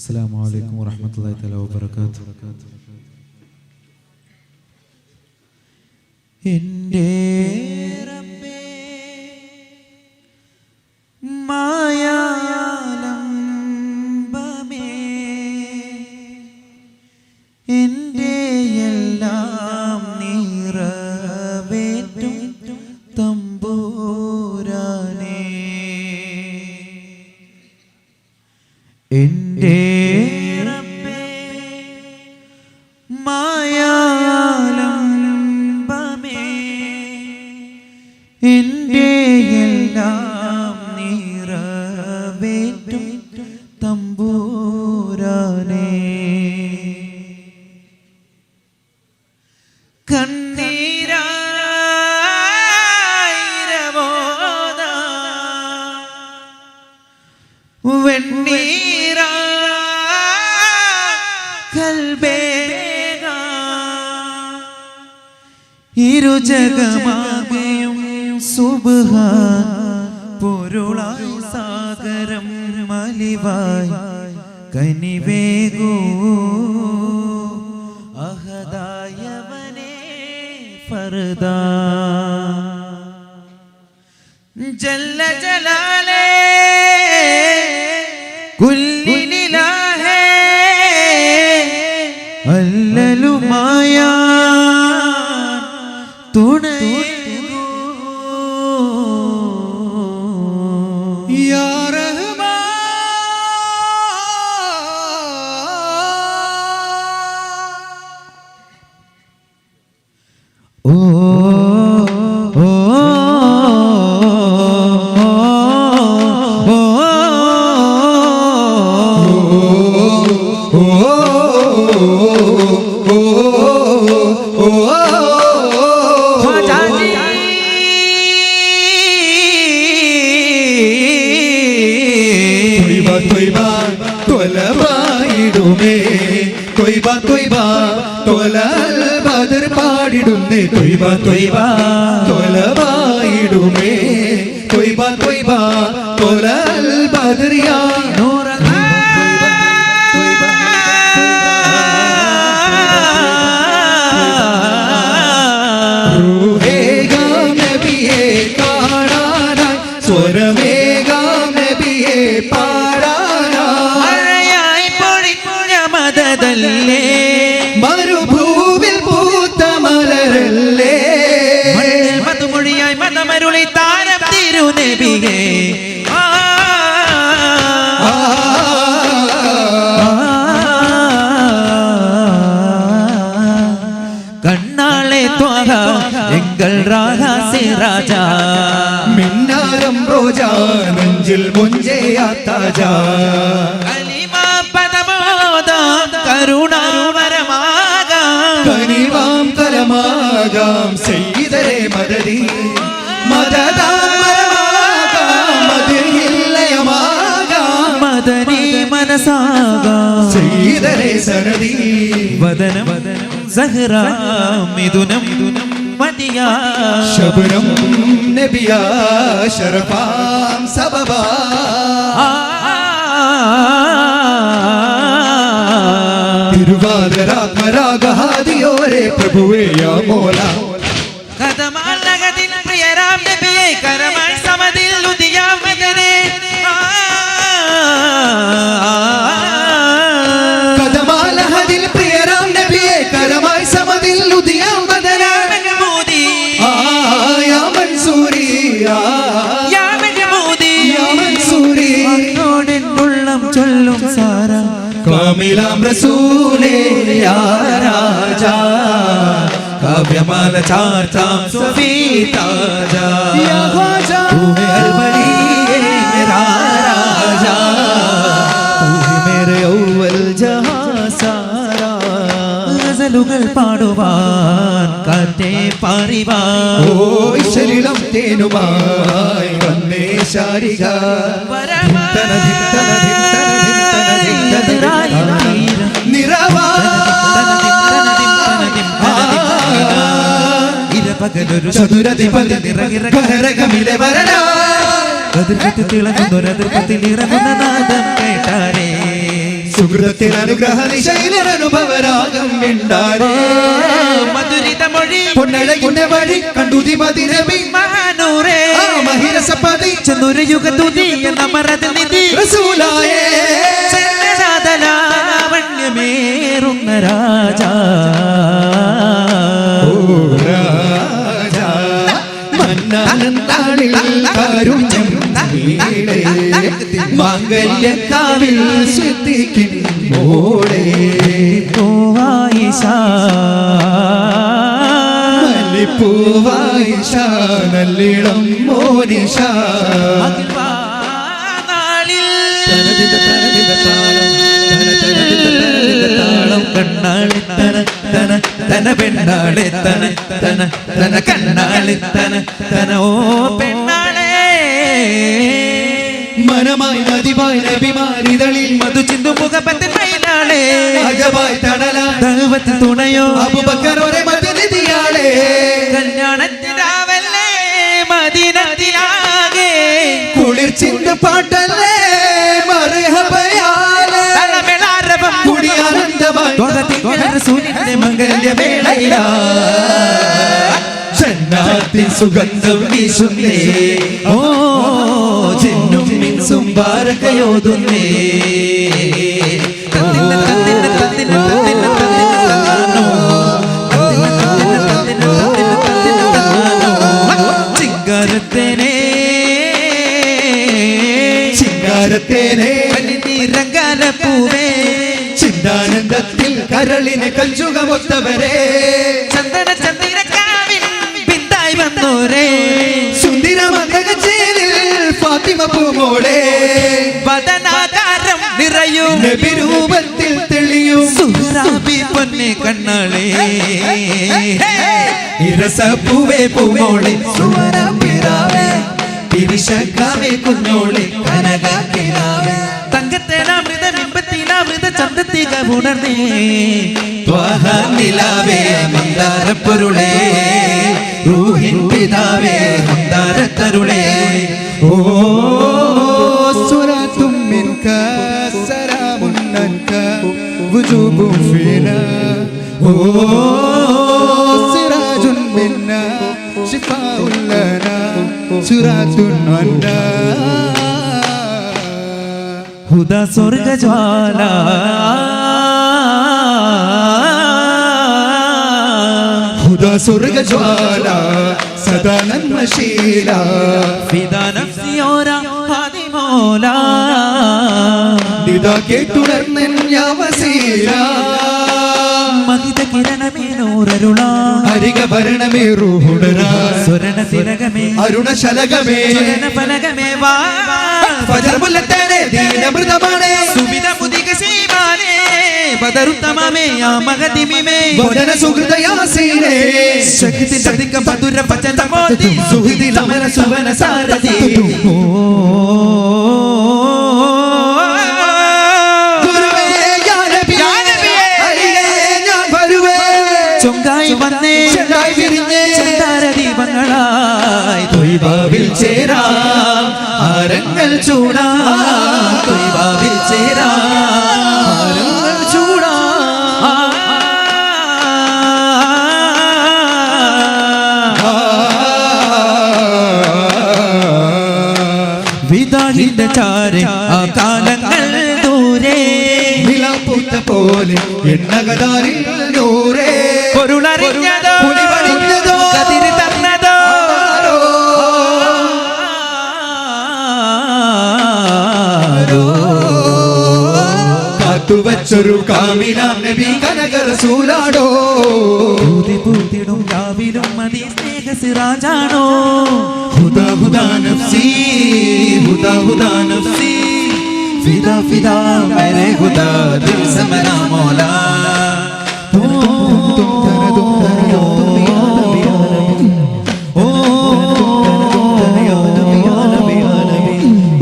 അസ്സാം വലൈക്കും വാഹമത്തല്ലാ തല വാബർക്കാത്തു എന്റെ മായാലംബമേ എന്റെ എല്ലാം നിറവേറ്റും തമ്പൂരാനേ. എന്റെ ഫർദാ ജല്ല ജലാലേ കുല്ലിനിലാഹേ തൊയ്ബ തൊയ്ബ തൊലവായിടുമേ തൊയ്ബ തൊയ്ബ തൊലൽ ബദർ പാടിടുന്നേ തൊയ്ബ തൊയ്ബ തൊലവായിടുമേ തൊയ്ബ തൊയ്ബ തൊലൽ ബദറിയാ റൂഹേകാം എങ്കൾ രാഗ സിറാജ മിന്നാരം റോജാ നെഞ്ചിൽ മുഞ്ചേയാ താജാ. കലിമ പദമോദ കരുണാവരമാക. കനിവാം കലമാകാം ചെയ്തരേ മദരി. മദദാം സനദി. വദനം സഹ്റ മിഥുനം. മതിയാ. ശബരം നബിയാ ശരഫാം സബബാ. തിരുവാതിരാത്മരാഗഹാദിയോരെ പ്രഭുവേ യാ മോല. मिलाम रसूले राजा। काव्यमान मान चार ताज़ा। तू है अलबली मेरा राजा। मेरे अव्वल जहाँ सारा। गज़ल उगल पाडुवान काते पारिवान। ओ इशरीलम तेनुमाय वंदे शारिगा ഇരപകലൊരു ചതുരധിപതി നിറകിറകമിലെ വരണ അതിർപ്പത്തിൽ തിളങ്ങുന്നൊരതിർപ്പത്തിൽ ഇറങ്ങുന്ന നാദം കേട്ടാരേ. സുഹൃതത്തിൽ അനുഗ്രഹ മധുരിത മൊഴി പൊന്നഴകിന്റെ വഴി കണ്ടുതി മതിരവി. മഹാനൂറേ. ആ മഹിരസപതി ചെന്നൊരു യുഗതുതി എന്ന മറതിനിധി റസൂലായേ. ലാവണ്യമേറുന്ന രാജാ. മാംഗല്യക്കാവിൽ ശ്രദ്ധിക്കും മോളേ പൂവായിഷ മല്ലിപ്പൂവായി നല്ലിളം മോനിഷ കണ്ണാളി തന തന തന പെണ്ണാളെ തന തന തന കണ്ണാളി തന തന. ഓ പെണ്ണാളെ മനമായി നദിമായി നബിമാരിതളിൽ മധു ചിന്തു മുഖപ്പത്തിൻ മയിലാളെ. അജവായി തണലാ ദൈവത്തിൽ തുണയോ? അബുബക്കറോരെ മതിനിധിയാളേ. കല്യാണത്തിനാവല്ലേ മദീനത്തിലാകെ. കുളിർച്ചിന്റെ പാട്ടല്ലേ? മർഹബയാലേ തളമെളാരവം കുടിയാനന്ദമായി. ത്വകത്തിൽ മംഗല്യ വേളയിലാ ജന്നാത്തിൻ സുഗന്ധം വീശുന്നേ. ഓ ചിങ്കാരത്തേനേ. ചിങ്കാരത്തേനെ. പൂവേ ചിന്താനന്ദത്തിൽ കരളിന് കഞ്ചുകമൊത്തവരെ ചന്ദന ചന്ദ്രക്കാവിൽ പിന്തായി വന്നോരേ. സുന്ദരമകചേരിൽ ഫാത്തിമ പൂമോളെ വദനാകാരം നിറയും. നബിരൂപത്തിൽ തെളിയും. സുഹറാബി പൊന്നെ കണ്ണാളെ. ഇരസപ്പൂവേ പൂമോളെ. സുവരപ്പിറാവേ തിരിശക്കാവേ കുഞ്ഞോളെ. കനകാക്കിനാവേ. തങ്കത്തേനാമൃത ചന്തത്തിക ഉണർന്നേ. ത്വഹ നിലാവേ മന്ദാരപ്പൊരുളേ. റൂഹിൻ പിതാവേ മന്ദാരത്തരുളേ. سورة منك سلام لك وجوب فينا سراج منا شفاء لنا سورة عنا هدى স্বর্গ জ্বালা هدى স্বর্গ জ্বালা സദാ നന്മശീല ഫിദാ നഫ്സിയോര ഹാദിമോല ഇതാ കേട്ടുണർന്നൻ യാവസീല മഹിത കിരണമേ നൂറരുളാ. ഹരിക ഭരണമേ റൂഹുടരാ സ്വരണ തിലകമേ. അരുണശലകമേ സ്വരണ ഫലകമേ വാ. ദീനമൃതമാണേ. സുബിത സീമാനേ. ബദറുത്തമമേ ആ മഹതിമിമേ. വദന സുഹൃതയാസീനേ ശക്തി സതിക മധുര വചന മോതി സുഹൃതി സമര സുവന സാരതി ഓ. യാ യാ ചൊങ്കായി വന്നേ. ചെണ്ടായി വിരിഞ്ഞേ. ചന്ദാര ദീപങ്ങളായി തൊയ്ബാവിൽ ചേരാം. ആരങ്ങൾ ചൂടാം. തൊയ്ബാവിൽ ചേരാം. വിദാഹിന്റെ ചാരെ ആ കാലങ്ങൾ ദൂരെ. നിലാപ്പൂത്ത പോലെ എണ്ണകതാരിൽ ദൂരെ. പൊരുളറിഞ്ഞതോ പൊലിവണിഞ്ഞതോ കതിര് തന്നതോ. കാത്തുവച്ചൊരു കാമിനാം നബി കനക റസൂലാടോ പൂതി പൂതിടും രാവിലും മതി സിറാജാണോ ഹുദാ ഹുദാ നഫ്സി ഹുദാ ഹുദാ നഫ്സി. ഫിദാ ഫിദാ മേരെ ഹുദാ ദിൽ സമന മൗലാ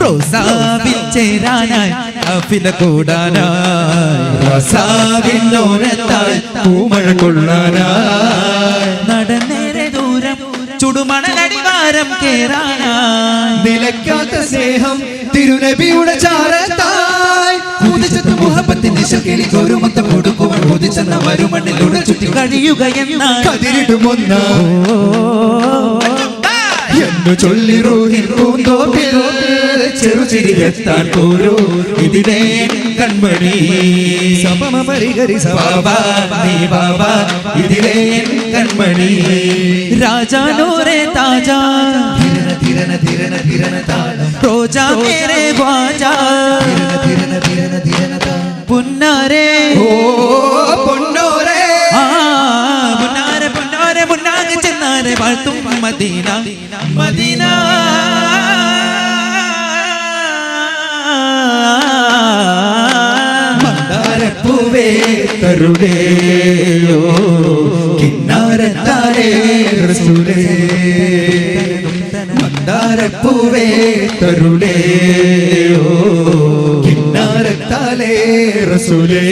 റോസാവിൽ ചേരാനായി അഫില കൂടാനായി. റസാവിന്നോരത്താൽ പൂമഴ കൊള്ളാനായി. നിലക്കാത്ത സ്നേഹം തിരുനബിയുടെ ചാരത്തായി. ഉദിച്ചത്ത് മുഹബത്തിന്റെ ചുറ്റി കഴിയുകയെന്ന കതിരിടുമൊന്നോ എന്നു ചൊല്ലി റൂഹിൽ പൂന്തോപ്പിൽ ചെറുചിരിയെത്താൻ പോരൂ ഇതിലേ കൺമണി. സപമ പരിഹരി ബാബാ ഇതിലേ കൺമണി. രാജാനോരെ താജാ. തിരന തിരന തിരന താളം റോജാ മേരെ വാജാ. തിരന ധിരന ധിരന താളം പുന്നാരേ. ഓ പൊന്നോരേ. ആ പുന്നാരെ പുന്നാരെ പുന്നാരെ ചെന്നാരെ വാഴ്ത്തും മദീന. മന്ദാരപ്പൂവേ തരുടേയോ കിന്നാരത്താരേ റസൂലേ. മന്ദാരപ്പൂവേ തരുടേയോ കിന്നാരത്താലേ റസൂലേ.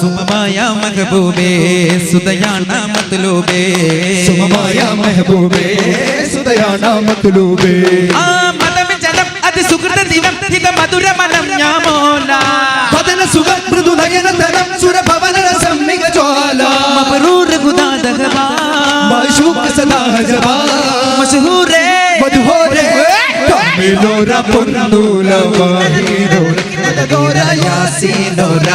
സുമമായ മഹബൂബേ സുതയാണ മത്ലൂബേ. സുമമായ മെഹബൂബേ സുതയാണ മത്തുലൂബേ ആ മതം ജലം അത് സുഹൃത ദിവം ഹിത മധുര മനം ഞാമോല പതന സുഖ മൃദു നയന തരം സുരഭവന സമ്മിക ജ്വാല. മബറൂർ ഖുദാ ദഹബാ. മശൂഖ സദാ ജവാ മശഹൂരേ മധുഹോരേ തമ്മിലോര പൊന്നുലവാ. വാഹിദോര മദദോര യാസീനോര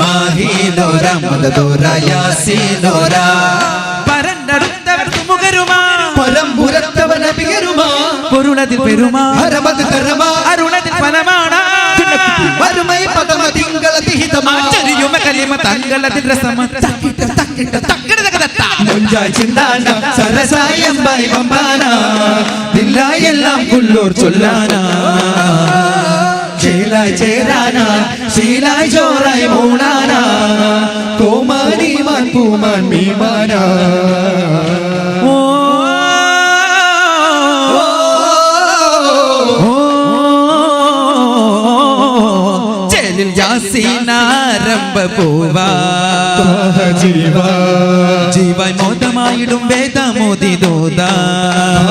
മാഹീനോര മദദോര യാസീനോര. പരണ്ടടുത്തവർ തുമുകരുമാ പരമ്പുരത്തവന പിയരുമാ. പൊരുളതിൽ പെരുമാ. ഹരമത് കരമാ. അരുണതിൽ ഫലമാണ്. വറുമൈ പദമ തിങ്കള തിഹിതമാ ചെറിയുമ കലിമ തങ്കളതിൽ രസമ. തക്കിട്ട തക്കിട്ട തക്കിട തകതത്ത മുഞ്ചായി ചിന്താന സരസായമ്പായി പമ്പാന ദില്ലായി എല്ലാം കുള്ളൂർ ചൊല്ലാന. ചേലായി ചേരാന ശീലായി ചോറായി മൂടാന കോമാനി മാൻ പൂമാൻ മീമാന. ജാസീനാരംഭ പൂവാ. ജീവ. ജീവായി മോദമായിടും വേദമോദി ദോദാ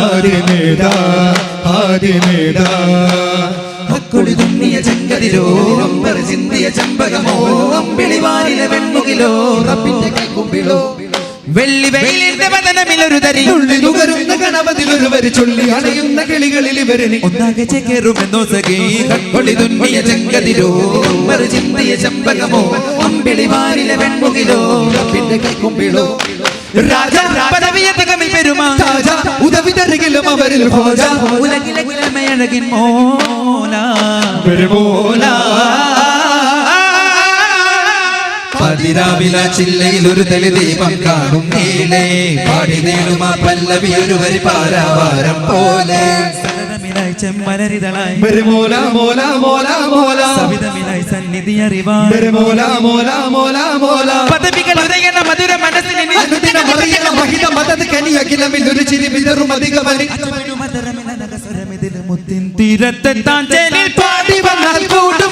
ആരി നേടാ ആരി നേടാ തുമ്മിയ ചെങ്കതിരോ അമ്പർ ചിന്തിയ ചമ്പകമോ അമ്പിളിവാനിലെ വെൺമുകിലോ റബ്ബിന്റെ കൈക്കുമ്പിളോ വെള്ളി വെയിലിന്റെ വതനമിലൊരു തരി ഉള്ളിലുകരുന്ന വരി ചൊല്ലി അണയുന്ന കിളികളിൽ ഇവരിനി ഒന്നാകെ ചേരുമെന്നോ സഖീ കക്കൊളി തുന്നിയ ചെങ്കതിരോ അമ്പർ ചിന്തിയ ചമ്പകമോ അമ്പിളിവാനിലെ വെൺമുകിലോ റബ്ബിന്റെ കൈക്കുമ്പിളോ രാജ പദവിയതകമിൽ പെരുമാ. താജ ഉദവിതരികിലും അവരിൽ ഹോജ ഉലകിലെ പെരുമോല. പതിരാവില ചില്ലയിൽ ഒരു തെളി ദീപം കാണും നീലേ പാടി നേടുമാ പല്ലവി ഒരു വരി പാരാവാരം പോലെ. ചെമ്മലരിതളായി പെരുമോല മോല മോല മോല. സവിതമിലായി സന്നിധി അറിവാൻ. പെരുമോല മോല മോല മോല. പദവികൾ ഉദയന മധുര മനസ്സിനെ അനുദിന മറിയണ മഹിത മതത് കനി അഖിലമിൽ ഒരു ചിരി വിതറും അധികമനി മുത്തിൻ തീരത്തെത്താൻ ചേലിൽ പാടി വന്നാൽ കൂടുമെന്നാൽ